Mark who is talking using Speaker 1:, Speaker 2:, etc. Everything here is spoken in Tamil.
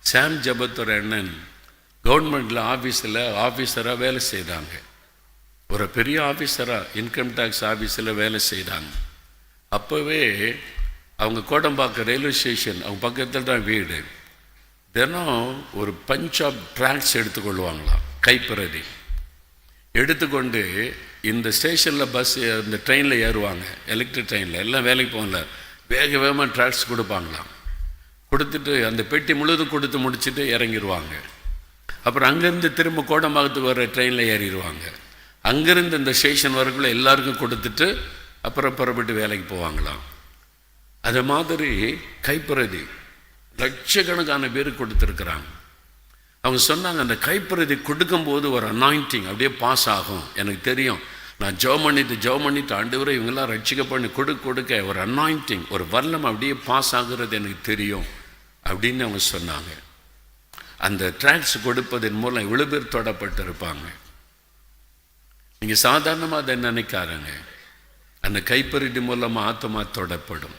Speaker 1: சாம் ஜபத்தோட அண்ணன் கவர்மெண்டில் ஆஃபீஸில் ஆஃபீஸராக வேலை செய்கிறாங்க ஒரு பெரிய ஆஃபீஸராக இன்கம் டேக்ஸ் ஆஃபீஸில் வேலை செய்கிறாங்க அப்போவே அவங்க கோடம்பாக்கம் ரயில்வே ஸ்டேஷன் அவங்க பக்கத்தில் தான் வீடு. தினம் ஒரு பஞ்ச் ஆஃப் ட்ராக்ஸ் எடுத்துக்கொள்வாங்களாம் கைப்பிரதி. எடுத்துக்கொண்டு இந்த ஸ்டேஷனில் பஸ் இந்த ட்ரெயினில் ஏறுவாங்க எலக்ட்ரிக் ட்ரெயினில் எல்லாம் வேலைக்கு போகல. வேக வேகமாக ட்ராக்ஸ் கொடுப்பாங்களாம். கொடுத்துட்டு அந்த பெட்டி முழுதும் கொடுத்து முடிச்சுட்டு இறங்கிடுவாங்க அப்புறம் அங்கேருந்து திரும்ப கோடம்பாக்கத்துக்கு வர ட்ரெயினில் ஏறிடுவாங்க அங்கேருந்து இந்த ஸ்டேஷன் வரக்குள்ள எல்லாருக்கும் கொடுத்துட்டு அப்புறம் புறப்பட்டு வேலைக்கு போவாங்களாம். அது மாதிரி கைப்பிரதி லட்சக்கணக்கான பேர் கொடுத்துருக்குறாங்க. அவங்க சொன்னாங்க அந்த கைப்பிரதி கொடுக்கும்போது ஒரு அனாயிண்டிங் அப்படியே பாஸ் ஆகும். எனக்கு தெரியும். நான் ஜெபம் பண்ணிட்டு ஜெபம் பண்ணிட்டு ஆண்டு வரை இவங்கெல்லாம் ரட்சிக்க பண்ணி கொடுக்க கொடுக்க ஒரு அனாயிண்டிங் ஒரு வல்லம் அப்படியே பாஸ் ஆகுறது எனக்கு தெரியும். அப்படின்னு அவங்க சொன்னாங்க. அந்த ட்ராக்ஸ் கொடுப்பதன் மூலம் இவ்வளோ பேர் தொடப்பட்டு இருப்பாங்க நீங்கள் சாதாரணமாக அதை நினைக்காருங்க அந்த கைப்பறிட்டு மூலமாக ஆத்மா தொடப்படும்.